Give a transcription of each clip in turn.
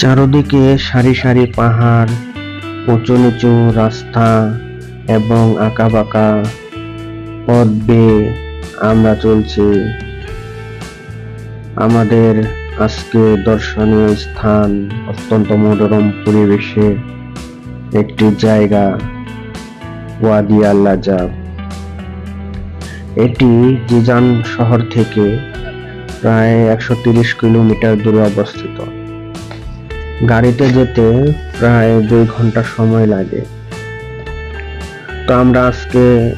চারদিকে সারি সারি পাহাড় উঁচু নিচু রাস্তা এবং আঁকাবাঁকা পথ বেয়ে আমরা চলছি। আমাদের আজকে দর্শনীয় স্থান অত্যন্ত মনোরম পরিবেশে একটি জায়গা, ওয়াদি আল্লাজাব এটি জিজান শহর থেকে প্রায় একশো কিলোমিটার দূরে অবস্থিত। গাড়িতে যেতে প্রায় দুই ঘণ্টা সময় লাগে। তো আমরা আজকে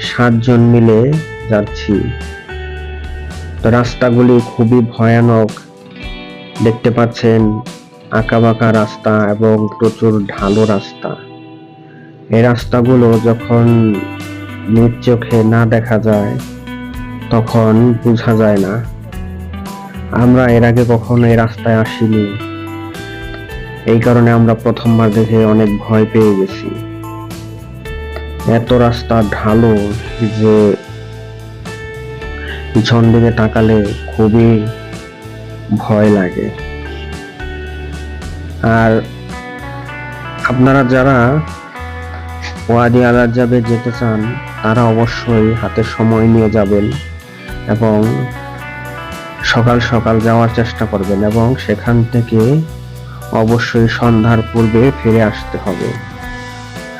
সাতজন মিলে যাচ্ছি। তো রাস্তাগুলি খুবই ভয়ানক। দেখতে পাচ্ছেন আঁকাবাঁকা রাস্তা এবং প্রচুর ঢালু রাস্তা। এই রাস্তাগুলো যখন নিজ চোখে না দেখা যায়, তখন বোঝা যায় না। আমরা এর আগে কখনো এই রাস্তায় আসিনি। এই কারণে আমরা প্রথমবার দেখে অনেক ভয় পেয়ে গেছি। এত রাস্তা ঢালো যে পিছন দিকে তাকালে খুবই ভয় লাগে। আর আপনারা যারা ওয়াদি আলার যাবে যেতে চান, তারা অবশ্যই হাতে সময় নিয়ে যাবেন এবং সকাল সকাল যাওয়ার চেষ্টা করবেন এবং সেখান থেকে অবশ্যই সন্ধ্যার পূর্বে ফিরে আসতে হবে।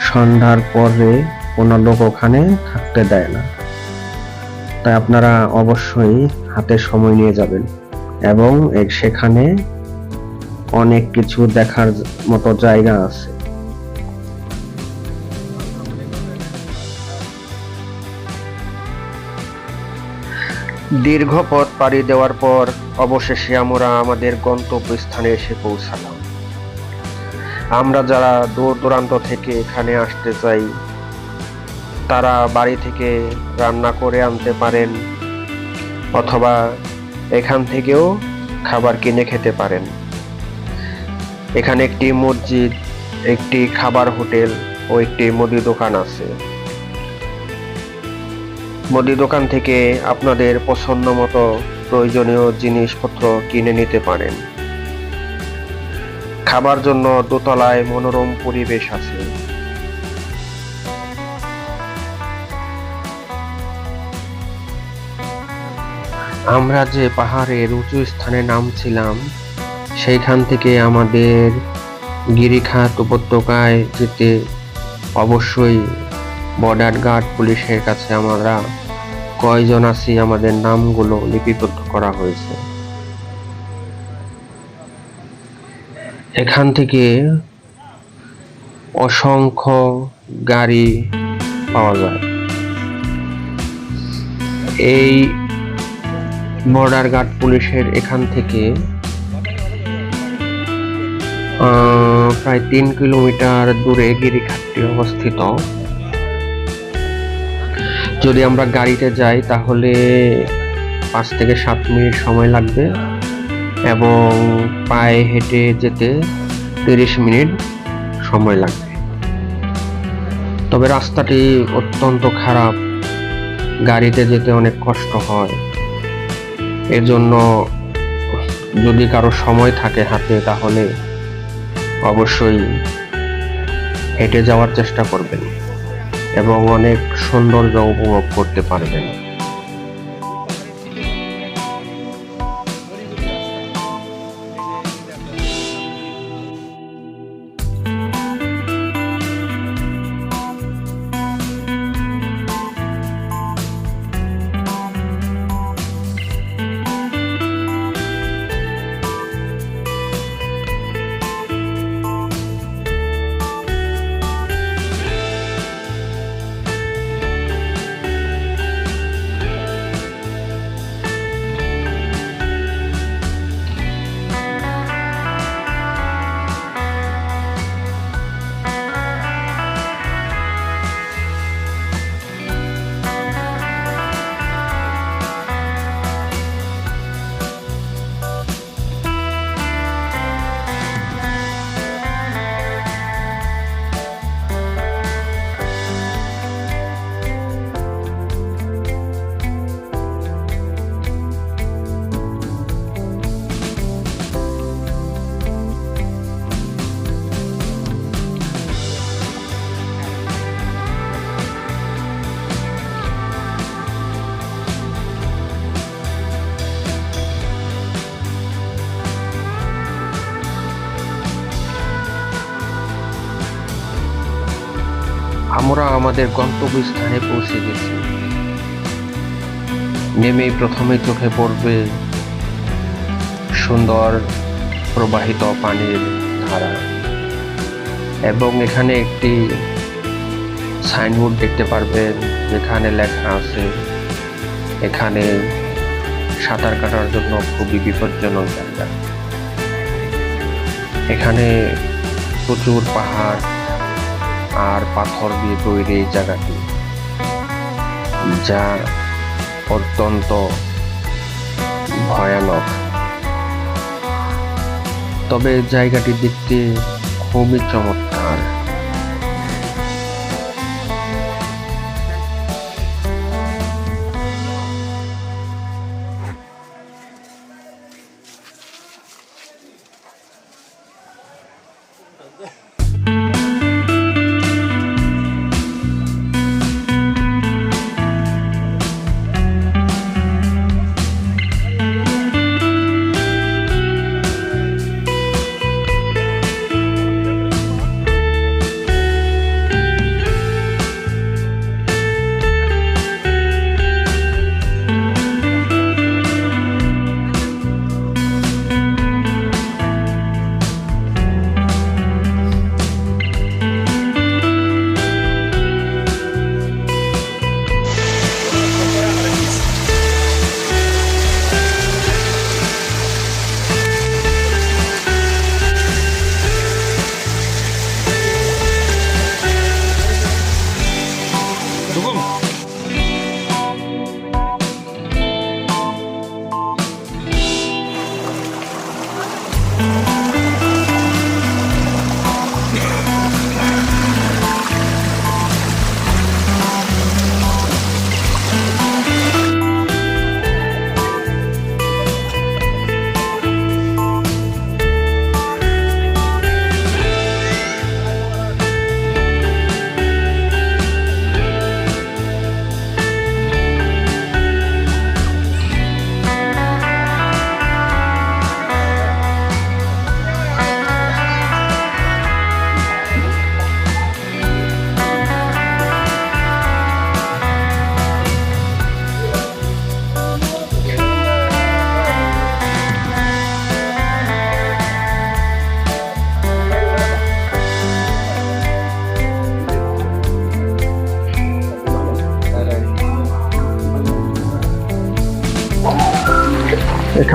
সন্ধ্যার পরে কোনো লোক ওখানে থাকতে দেয় না। তাই আপনারা অবশ্যই হাতে সময় নিয়ে যাবেন এবং সেখানে অনেক কিছু দেখার মতো জায়গা আছে। দীর্ঘ পথ পাড়ি দেওয়ার পর অবশেষে আমরা আমাদের গন্তব্যস্থানে এসে পৌঁছালাম। আমরা যারা দূর দূরান্ত থেকে এখানে আসতে চাই, তারা বাড়ি থেকে রান্না করে আনতে পারেন অথবা এখান থেকেও খাবার কিনে খেতে পারেন। এখানে একটি মসজিদ, একটি খাবার হোটেল ও একটি মুদি দোকান আছে। মুদি দোকান থেকে আপনাদের পছন্দ মতো প্রয়োজনীয় জিনিসপত্র কিনে নিতে পারেন। খাবার জন্য দোতলায় মনোরম পরিবেশ আছে। আমরা যে পাহাড়ের উঁচু স্থানে নামছিলাম, সেইখান থেকে আমাদের গিরিখাত উপত্যকায় যেতে অবশ্যই বর্ডার গার্ড পুলিশের কাছে আমরা কয়জন আছি আমাদের নামগুলো লিপিবদ্ধ করা হয়েছে। এখান থেকে অসংখ্য গাড়ি পাওয়া যায়। এই বর্ডার গার্ড পুলিশের এখান থেকে প্রায় তিন কিলোমিটার দূরে গিরিঘাটটি অবস্থিত। যদি আমরা গাড়িতে যাই, তাহলে পাঁচ থেকে সাত মিনিট সময় লাগবে। এবং পায়ে হেঁটে যেতে তিরিশ মিনিট সময় লাগবে। তবে রাস্তাটি অত্যন্ত খারাপ। গাড়িতে যেতে অনেক কষ্ট হয়। এজন্য যদি কারও সময় থাকে হাতে, তাহলে অবশ্যই হেঁটে যাওয়ার চেষ্টা করবেন এবং অনেক সৌন্দর্য উপভোগ করতে পারবেন। আমরা আমাদের গন্তব্যস্থানে পৌঁছে গেছি। নেমে প্রথমে চোখে পড়বে সুন্দর প্রবাহিত পানির ধারা এবং এখানে একটি সাইনবোর্ড দেখতে পারবেন যেখানে লেখা আছে, এখানে সাঁতার কাটার জন্য খুবই বিপজ্জনক জায়গা। এখানে প্রচুর পাহাড় আর পাথর দিয়ে তৈরি এই জায়গাটি যা অত্যন্ত ভয়ানক। তবে জায়গাটি দেখতে খুবই চমৎকার।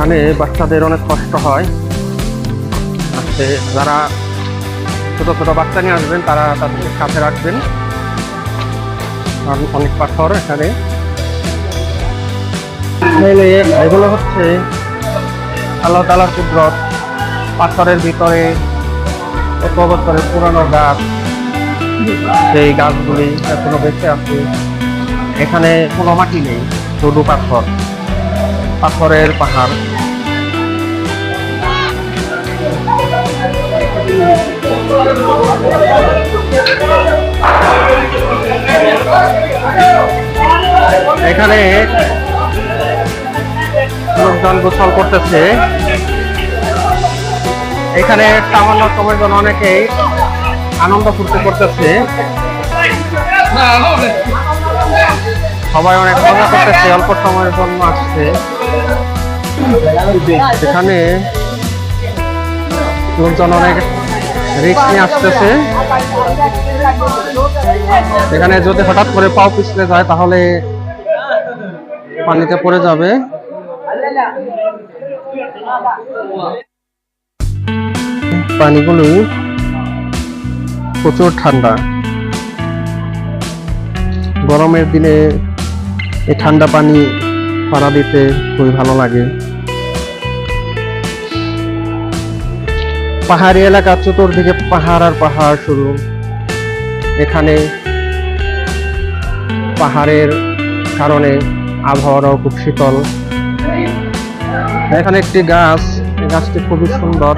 এখানে বাচ্চাদের অনেক কষ্ট হয়। আসতে যারা ছোট ছোট বাচ্চা নিয়ে আসবেন, তারা তাদেরকে সাথে রাখবেন। অনেক পাথর এখানে। এগুলো হচ্ছে আল্লাহ তালার কুদরত। পাথরের ভিতরে কত বছরের পুরানো গাছ। সেই গাছগুলি এখনও বেঁচে আছে। এখানে কোনো মাটি নেই, শুধু পাথর। পাথরের পাহাড়। এখানে লোকজন গোসল করতেছে। এখানে সামান্য সময়ের জন্য অনেকেই আনন্দ ফুর্তি করতেছে। সবাই অনেক মজা করতেছে, অল্প সময়ের জন্য আসছে। এখানে লোকজন অনেক নিয়ে আসতেছে। এখানে যদি হঠাৎ করে পাও পিছলে যায়, তাহলে পানিতে পড়ে যাবে। পানিগুলি প্রচুর ঠান্ডা। গরমের দিনে এই ঠান্ডা পানি পাড়া দিতে খুবই ভালো লাগে। পাহাড়ি এলাকা, চতুর্দিকে পাহাড় আর পাহাড় শুরু। এখানে পাহাড়ের কারণে আবহাওয়াটাও খুব শীতল। এখানে একটি গাছ গাছটি খুবই সুন্দর।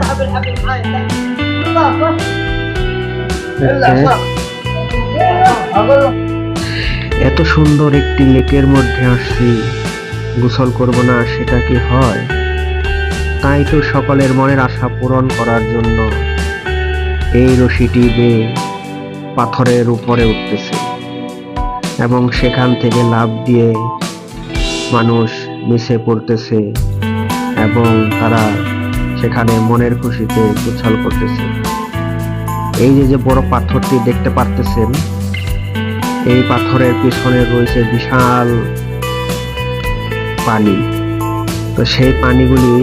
এত সুন্দর একটি লেকের মধ্যে আসছি, গোসল করব না, সেটা কি হয়? তাই তো সকলের মনের আশা পূরণ করার জন্য এই রশিটি বেয়ে পাথরের উপরে উঠতেছে এবং সেখান থেকে লাভ দিয়ে মানুষ নিচে পড়তেছে এবং তারা সেখানে মনের খুশিতে উচ্ছল করতেছে। এই যে যে বড় পাথরটি দেখতে পারতেছেন, এই পাথরের পিছনে রয়েছে বিশাল পানি। তো সেই পানিগুলি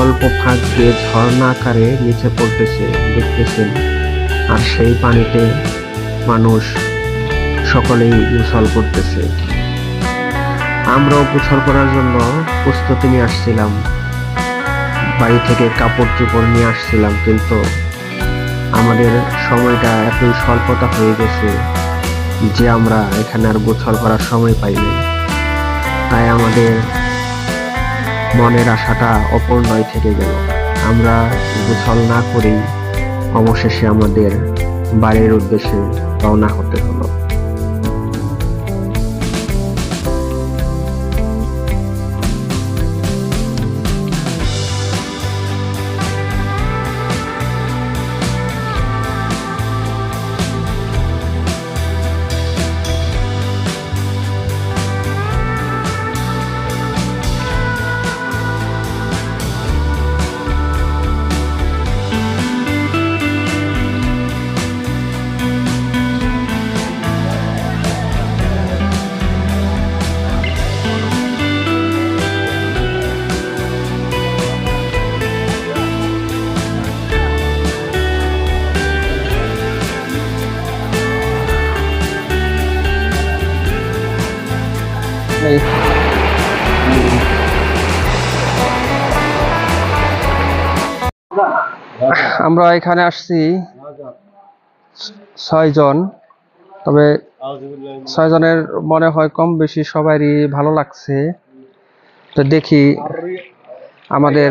অল্প ফাঁক দিয়ে ঝর্ণা আকারে নিচে পড়তেছে, দেখতেছেন। আর সেই পানিতে মানুষ সকলেই গোসল করতেছে। আমরাও গোসল করার জন্য প্রস্তুতি নিয়ে আসছিলাম। বাড়ি থেকে কাপড় চোপড় নিয়ে আসছিলাম, কিন্তু আমাদের সময়টা এতই স্বল্পতা হয়ে গেছে যে আমরা এখানে আর গোসল করার সময় পাইনি। তাই আমাদের মনের আশাটা অপূর্ণই থেকে গেল। আমরা গোসল না করেই অবশেষে আমাদের বাড়ির উদ্দেশ্যে রওনা হতে হলো। আমরা এখানে আসছি ছয়জন তবে ছয়জনের মনে হয় কম বেশি সবারই ভালো লাগছে। তো দেখি আমাদের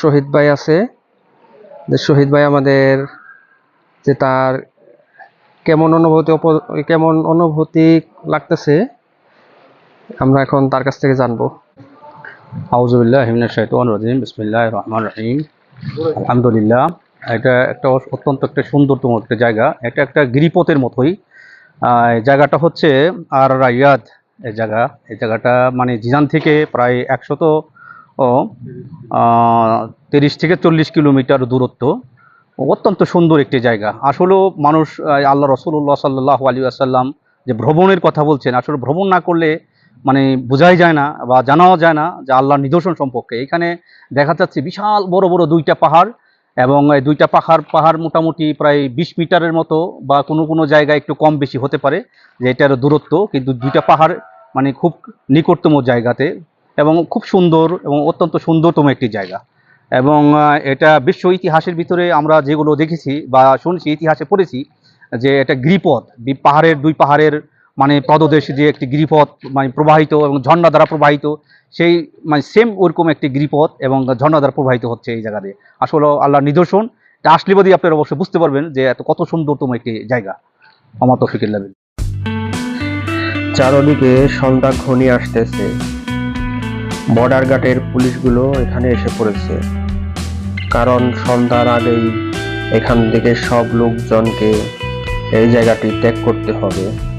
শহীদ ভাই আছে। শহীদ ভাই আমাদের, যে তার কেমন অনুভূতি কেমন অনুভূতি লাগতেছে, আমরা এখন তার কাছ থেকে জানব। আউজুবিল্লাহ হিমিনা শাইতান রাজিম বিসমিল্লাহ রহমান রহিম। আলহামদুলিল্লাহ। এটা একটা অত্যন্ত একটা সুন্দরতম একটা জায়গা। এটা একটা গিরিপথের মতোই। জায়গাটা হচ্ছে আর রাইয়াদ এই জায়গা। এই জায়গাটা মানে জিজান থেকে প্রায় একশত তিরিশ থেকে চল্লিশ কিলোমিটার দূরত্ব। অত্যন্ত সুন্দর একটি জায়গা। আসলেও মানুষ আল্লাহ রসুল্লাহ সাল্লাহ আলী আসাল্লাম যে ভ্রমণের কথা বলছেন, আসলে ভ্রমণ না করলে মানে বোঝাই যায় না বা জানাও যায় না যে আল্লাহর নিদর্শন সম্পর্কে। এখানে দেখা যাচ্ছে বিশাল বড় বড় দুইটা পাহাড় এবং এই দুইটা পাহাড় পাহাড় মোটামুটি প্রায় বিশ মিটারের মতো বা কোনো কোনো জায়গায় একটু কম বেশি হতে পারে, যে এটার দূরত্ব, কিন্তু দুইটা পাহাড় মানে খুব নিকটতম জায়গাতে এবং খুব সুন্দর এবং অত্যন্ত সুন্দরতম একটি জায়গা। এবং এটা বিশ্ব ইতিহাসের ভিতরে আমরা যেগুলো দেখেছি বা শুনছি, ইতিহাসে পড়েছি যে এটা গিরিপথ পাহাড়ের, দুই পাহাড়ের মানে পদদেশ যে একটি গিরিপথ মানে প্রবাহিত এবং ঝর্ণা দ্বারা প্রবাহিত, সেই মানে সেম ওরকম একটি গিরিপথ এবং ঝর্ণা দ্বারা প্রবাহিত হচ্ছে এই জায়গা দিয়ে আসলে আল্লাহর নিদর্শন। এটা আসলে বাদী আপনারা অবশ্যই বুঝতে পারবেন যে এত, কত সুন্দরতম একটি জায়গা। আমার তফিকুল্লাহ বিন। চারদিকে সন্ধ্যা ঘনিয়ে আসতেছে। বর্ডার গার্ডের পুলিশগুলো এখানে এসে পড়েছে। কারণ সন্ধ্যার আগেই এখান থেকে সব লোকজনকে এই জায়গাটি ত্যাগ করতে হবে।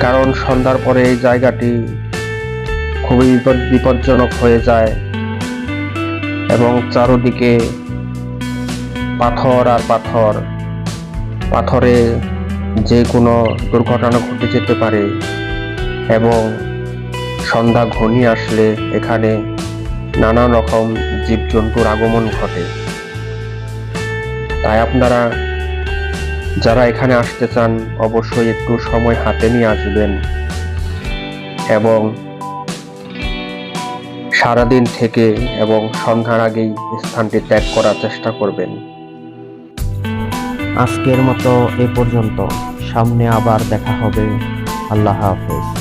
কারণ সন্ধ্যার পরে এই জায়গাটি খুবই বিপজ্জনক হয়ে যায় এবং চারদিকে পাথর আর পাথর। পাথরে যে কোনো দুর্ঘটনা ঘটে যেতে পারে এবং সন্ধ্যা ঘনিয়ে আসলে এখানে নানা রকম জীবজন্তুর আগমন ঘটে। তাই আপনারা যারা এখানে আসতে চান, অবশ্যই একটু সময় হাতে নিয়ে আসবেন। এবং সারাদিন থেকে এবং সন্ধ্যার আগেই স্থানটি ত্যাগ করার চেষ্টা করবেন। আজকের মতো এ পর্যন্ত। সামনে আবার দেখা হবে। আল্লাহ হাফেজ।